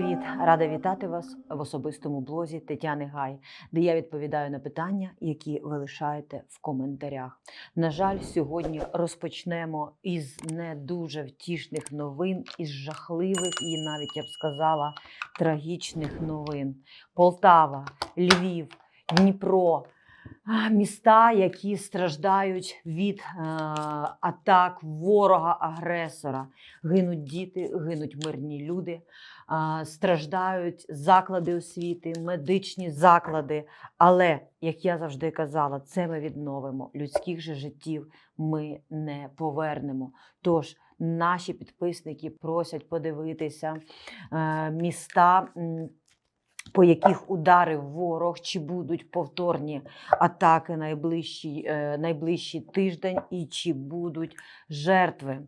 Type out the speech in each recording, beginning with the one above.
привіт! Рада вітати вас в особистому блозі Тетяни Гай, де я відповідаю на питання, які ви лишаєте в коментарях. На жаль, сьогодні розпочнемо із не дуже втішних новин, із жахливих і навіть я б сказала трагічних новин. Полтава, Львів, Дніпро. Міста, які страждають від е, атак ворога-агресора, гинуть діти, гинуть мирні люди, страждають заклади освіти, медичні заклади. Але, як я завжди казала, це ми відновимо. Людських же життів ми не повернемо. Тож наші підписники просять подивитися е, міста. По яких ударив ворог, чи будуть повторні атаки найближчий, е, найближчий тиждень, і чи будуть жертви?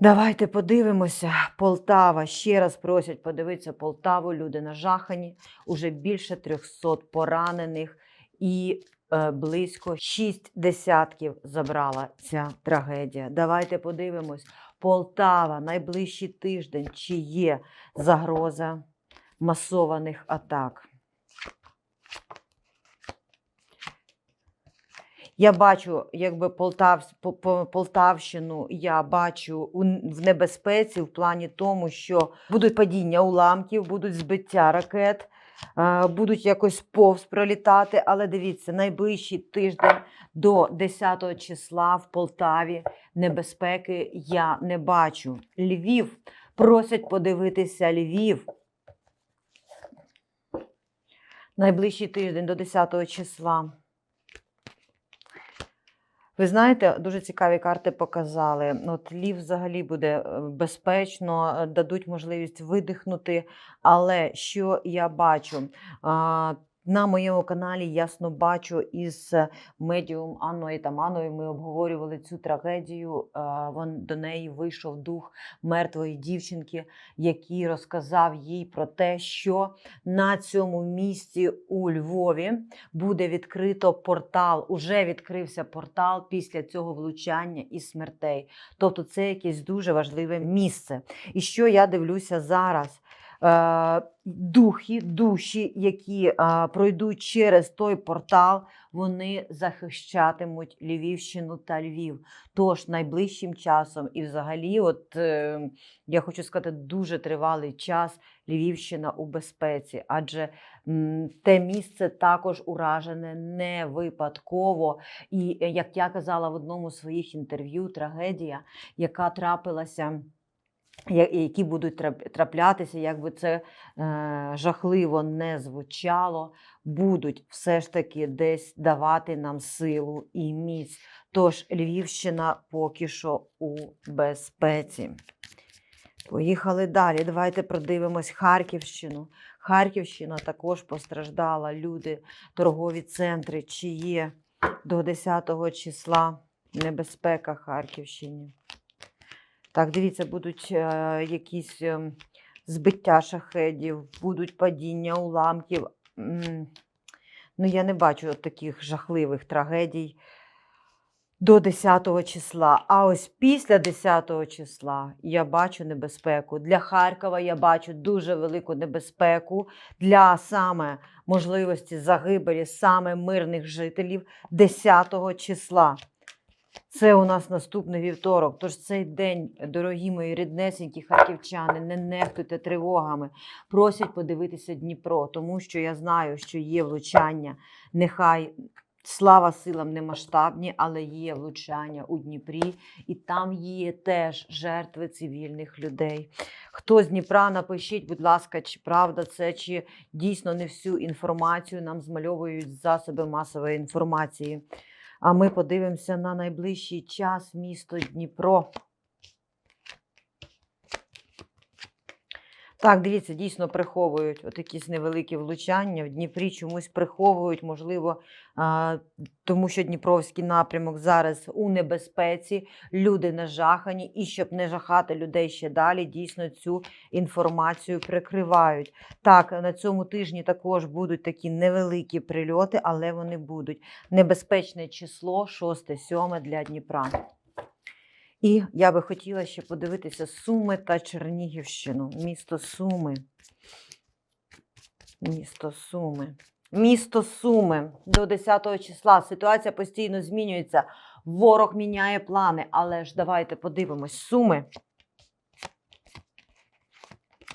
Давайте подивимося. Полтава. Ще раз просять подивитися Полтаву. Люди нажахані. Уже більше 300 поранених і е, близько 6 десятків забрала ця трагедія. Давайте подивимось. Полтава, найближчий тиждень, чи є загроза масованих атак. Я бачу, якби Полтав, По- По- Полтавщину, я бачу в небезпеці в плані тому, що будуть падіння уламків, будуть збиття ракет, е, будуть якось повз пролітати. Але дивіться, найближчий тиждень до 10 числа в Полтаві небезпеки я не бачу. Львів просять подивитися Львів. Найближчий тиждень до 10 числа. Ви знаєте, дуже цікаві карти показали. От Лів взагалі буде е, безпечно, е, дадуть можливість видихнути. Але що я бачу? На моєму каналі ясно бачу із е, медіум Анною Таманою. Ми обговорювали цю трагедію. Вон до неї вийшов дух мертвої дівчинки, який розказав їй про те, що на цьому місці у Львові буде відкрито портал. Уже відкрився портал після цього влучання і смертей. Тобто, це якесь дуже важливе місце. І що я дивлюся зараз? Е, Духи, душі, які е, пройдуть через той портал, вони захищатимуть Львівщину та Львів. Тож найближчим часом, і взагалі, от е, я хочу сказати, дуже тривалий час Львівщина у безпеці, адже те місце також уражене не випадково. І як я казала в одному з своїх інтерв'ю, трагедія, яка трапилася. Які будуть траплятися, як би це е, жахливо не звучало, будуть все ж таки десь давати нам силу і міць. Тож Львівщина поки що у безпеці. Поїхали далі. Давайте продивимось Харківщину. Харківщина також постраждала. Люди, торгові центри, чи є до 10 числа небезпека Харківщині. Так, дивіться, будуть е, якісь е, збиття шахедів, будуть падіння уламків. Ну, я не бачу таких жахливих трагедій до 10 числа. А ось після 10 числа я бачу небезпеку. Для Харкова я бачу дуже велику небезпеку для саме можливості загибелі саме мирних жителів 10 числа. Це у нас наступний вівторок. Тож цей день, дорогі мої ріднесенькі харківчани, не нехтуйте тривогами. Просять подивитися Дніпро, тому що я знаю, що є влучання. Нехай слава силам не масштабні, але є влучання у Дніпрі, і там є теж жертви цивільних людей. Хто з Дніпра, напишіть, будь ласка, чи правда це, чи дійсно не всю інформацію нам змальовують засоби масової інформації. А ми подивимося на найближчий час місто Дніпро. Так, дивіться, дійсно приховують от якісь невеликі влучання. В Дніпрі чомусь приховують, можливо, тому що Дніпровський напрямок зараз у небезпеці, люди нажахані, і щоб не жахати людей ще далі, дійсно цю інформацію прикривають. Так, на цьому тижні також будуть такі невеликі прильоти, але вони будуть. Небезпечне число 6-7 для Дніпра. І я би хотіла ще подивитися Суми та Чернігівщину. Місто Суми. Місто Суми. Місто Суми до 10 числа. Ситуація постійно змінюється. Ворог міняє плани. Але ж давайте подивимось. Суми.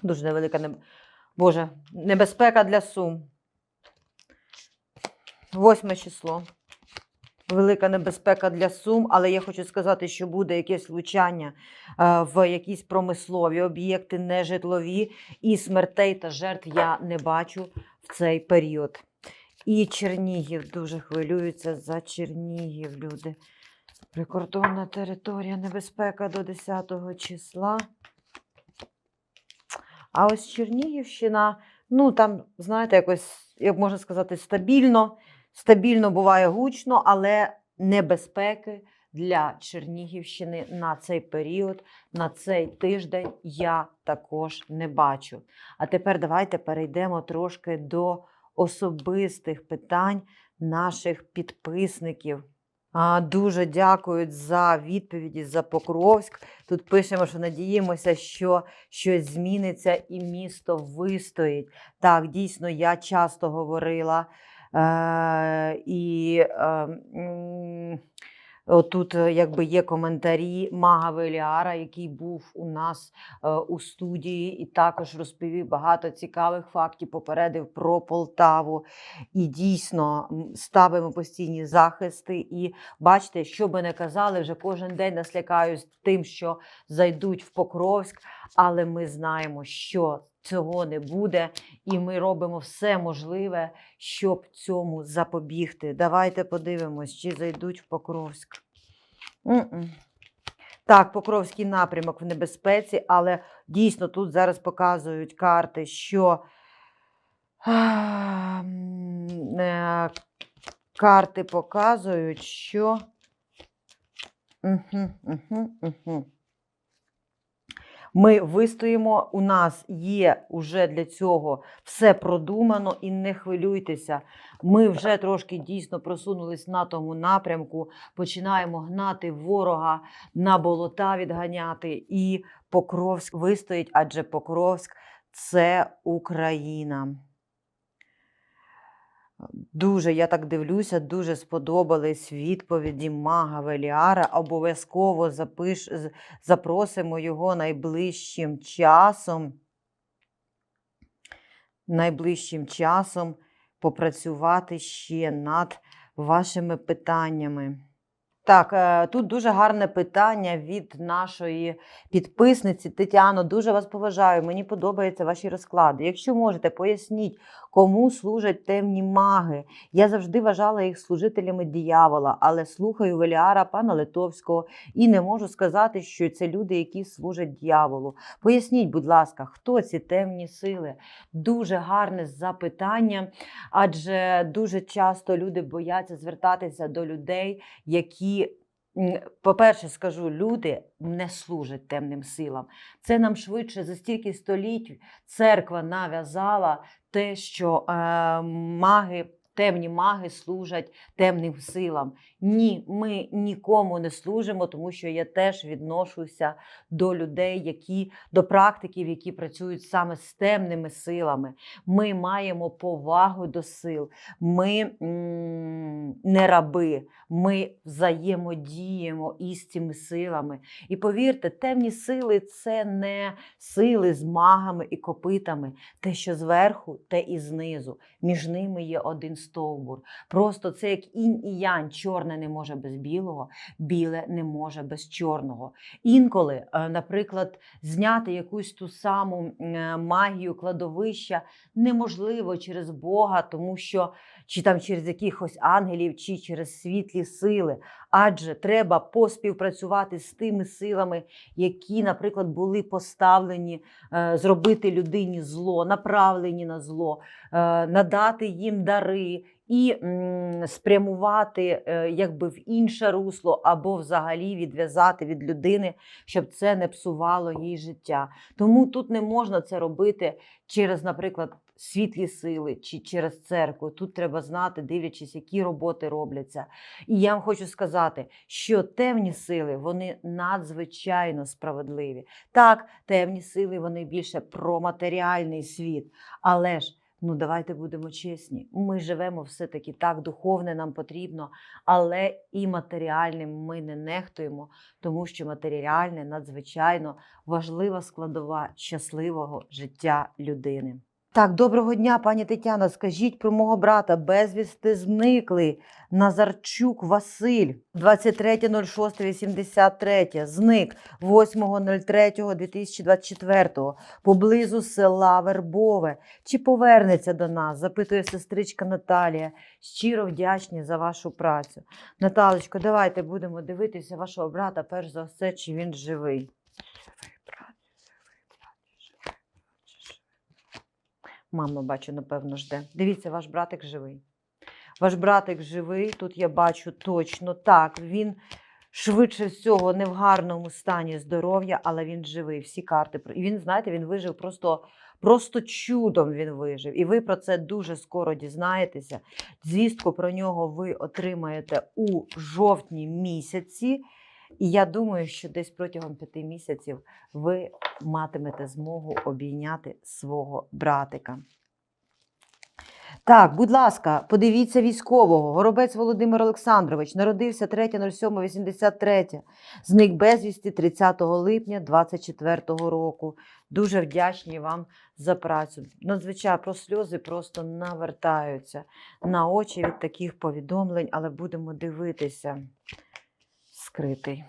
Дуже невелика неб... Боже, небезпека для Сум. Восьме число. Велика небезпека для Сум, але я хочу сказати, що буде якесь влучання е, в якісь промислові об'єкти, нежитлові, і смертей та жертв я не бачу в цей період. І Чернігів дуже хвилюються за Чернігів, люди. Прикордонна територія, небезпека до 10 числа. А ось Чернігівщина, ну там, знаєте, якось, як можна сказати, стабільно. Стабільно буває гучно, але небезпеки для Чернігівщини на цей період, на цей тиждень я також не бачу. А тепер давайте перейдемо трошки до особистих питань наших підписників. Дуже дякують за відповіді за Покровськ. Тут пишемо, що надіємося, що щось зміниться і місто вистоїть. Так, дійсно, я часто говорила. Е, і е, м, Отут е, якби є коментарі Мага Веліара, який був у нас у студії, і також розповів багато цікавих фактів, попередив про Полтаву. І дійсно ставимо постійні захисти. І бачите, що би не казали, вже кожен день нас лякають тим, що зайдуть в Покровськ, але ми знаємо, що цього не буде, і ми робимо все можливе, щоб цьому запобігти. Давайте подивимось, чи зайдуть в Покровськ. М-м. Так, Покровський напрямок в небезпеці, але дійсно тут зараз показують карти, що м, е, карти показують, що. Угу, угу, угу. Ми вистоїмо, у нас є уже для цього все продумано і не хвилюйтеся. Ми вже трошки дійсно просунулись на тому напрямку, починаємо гнати ворога на болота відганяти, і Покровськ вистоїть, адже Покровськ це Україна. Дуже, я так дивлюся, дуже сподобались відповіді Мага Веліара. Обов'язково запиш, запросимо його найближчим часом. Найближчим часом попрацювати ще над вашими питаннями. Так, е, тут дуже гарне питання від нашої підписниці Тетяно. Дуже вас поважаю. Мені подобаються ваші розклади. Якщо можете, поясніть, кому служать темні маги. Я завжди вважала їх служителями диявола, але слухаю Веліара, пана Литовського, і не можу сказати, що це люди, які служать дьяволу. Поясніть, будь ласка, хто ці темні сили? Дуже гарне запитання, адже дуже часто люди бояться звертатися до людей, які. По-перше, скажу, люди не служать темним силам. Це нам швидше за стільки століть церква нав'язала те, що е, маги, темні маги служать темним силам. Ні, ми нікому не служимо, тому що я теж відношуся до людей, які до практиків, які працюють саме з темними силами. Ми маємо повагу до сил. Ми не раби, ми взаємодіємо із цими силами. І повірте, темні сили це не сили з магами і копитами. Те, що зверху, те і знизу. Між ними є один стовбур. Просто це як інь і янь. Чорне не може без білого, біле не може без чорного. Інколи, е, наприклад, зняти якусь ту саму е, магію кладовища неможливо через Бога, тому що чи там через якихось ангелів, чи через світлі сили. Адже треба поспівпрацювати з тими силами, які, наприклад, були поставлені е, зробити людині зло, направлені на зло, надати їм дари і спрямувати е, якби в інше русло, або взагалі відв'язати від людини, щоб це не псувало їй життя. Тому тут не можна це робити через, наприклад, світлі сили чи через церкву. Тут треба знати, дивлячись, які роботи робляться. І я вам хочу сказати, що темні сили вони надзвичайно справедливі. Так, темні сили вони більше про матеріальний світ, але ж. Ну, давайте будемо чесні. Ми живемо все-таки так, духовне нам потрібно, але і матеріальним ми не нехтуємо, тому що матеріальне надзвичайно важлива складова щасливого життя людини. Так, доброго дня, пані Тетяна. Скажіть про мого брата безвісти зниклий Назарчук Василь, 23.06.83, зник 8.03.2024, поблизу села Вербове. Чи повернеться до нас? запитує сестричка Наталія. Щиро вдячні за вашу працю. Наталочко, давайте будемо дивитися вашого брата, перш за все, чи він живий брат, живий брат, живий. Мама, бачу, напевно, жде. Дивіться, ваш братик живий. Ваш братик живий, тут я бачу точно так. Він швидше всього не в гарному стані здоров'я, але він живий. Всі карти. І він, знаєте, він вижив просто, просто чудом він вижив. І ви про це дуже скоро дізнаєтеся. Звістку про нього ви отримаєте у жовтні місяці. І я думаю, що десь протягом п'яти місяців ви матимете змогу обійняти свого братика. Так, будь ласка, подивіться військового. Горобець Володимир Олександрович народився 3.07.83, зник безвісті 30 липня 24 року. Дуже вдячні вам за працю. Надзвичайно про сльози просто навертаються на очі від таких повідомлень, але будемо дивитися. Скритий.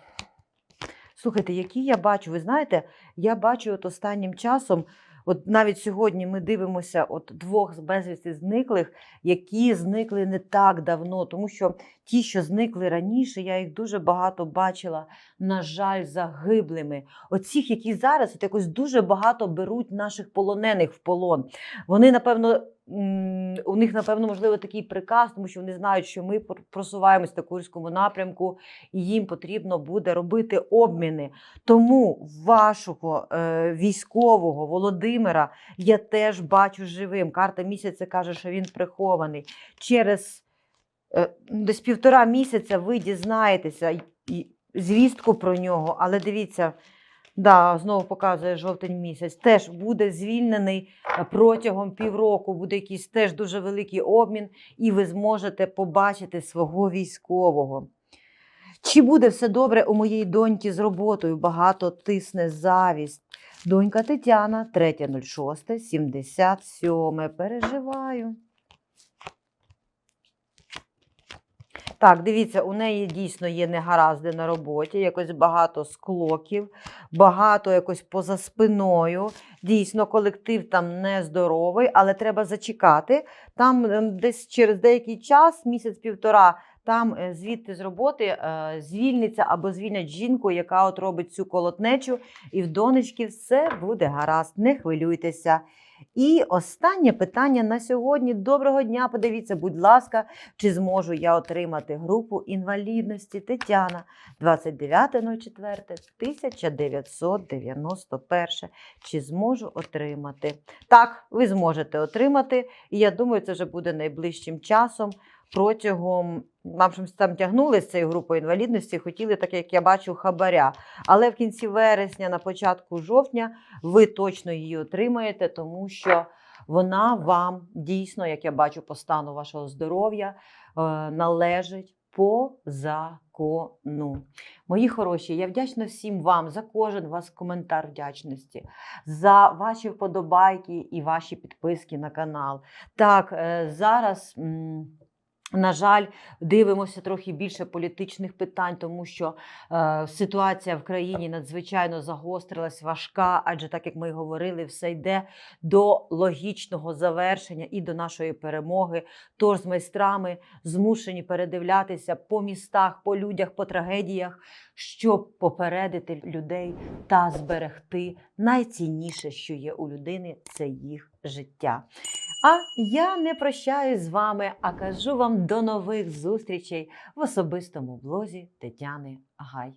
Слухайте, які я бачу, ви знаєте, я бачу от останнім часом, от навіть сьогодні ми дивимося от двох з безвісти зниклих, які зникли не так давно, тому що ті, що зникли раніше, я їх дуже багато бачила, на жаль, загиблими. Оцих, які зараз от якось дуже багато беруть наших полонених в полон. Вони, напевно, у них, напевно, можливо, такий приказ, тому що вони знають, що ми просуваємось на Курському напрямку, і їм потрібно буде робити обміни. Тому вашого е, військового Володимира я теж бачу живим. Карта місяця каже, що він прихований. Через е, десь півтора місяця ви дізнаєтеся звістку про нього, але дивіться. Да, знову показує жовтень місяць. Теж буде звільнений е, протягом півроку, буде якийсь теж дуже великий обмін, і ви зможете побачити свого військового. Чи буде все добре у моєї доньки з роботою? Багато тисне завість. Донька Тетяна, 3.06.77. Переживаю. Так, дивіться, у неї дійсно є негаразди на роботі, якось багато склоків, багато якось поза спиною. Дійсно, колектив там нездоровий, але треба зачекати. Там ем, десь через деякий час, місяць-півтора, там е, звідти з роботи е, звільниться або звільнять жінку, яка от робить цю колотнечу, і в донечки все буде гаразд, не хвилюйтеся. І останнє питання на сьогодні. Доброго дня. Подивіться, будь ласка, чи зможу я отримати групу інвалідності Тетяна 29.04.1991. Чи зможу отримати? Так, ви зможете отримати. І я думаю, це вже буде найближчим часом. Протягом нам щось там тягнули з цією групою інвалідності, хотіли, так як я бачу, хабаря. Але в кінці вересня, на початку жовтня, ви точно її отримаєте, тому що вона вам дійсно, як я бачу, по стану вашого здоров'я, е, належить по закону. Мої хороші, я вдячна всім вам за кожен вас коментар вдячності, за ваші вподобайки і ваші підписки на канал. Так, е, зараз. На жаль, дивимося трохи більше політичних питань, тому що е, ситуація в країні надзвичайно загострилась, важка, адже так як ми говорили, все йде до логічного завершення і до нашої перемоги. Тож з майстрами змушені передивлятися по містах, по людях, по трагедіях, щоб попередити людей та зберегти найцінніше, що є у людини, це їх життя. А я не прощаюсь з вами, а кажу вам до нових зустрічей в особистому блозі Тетяни Гай.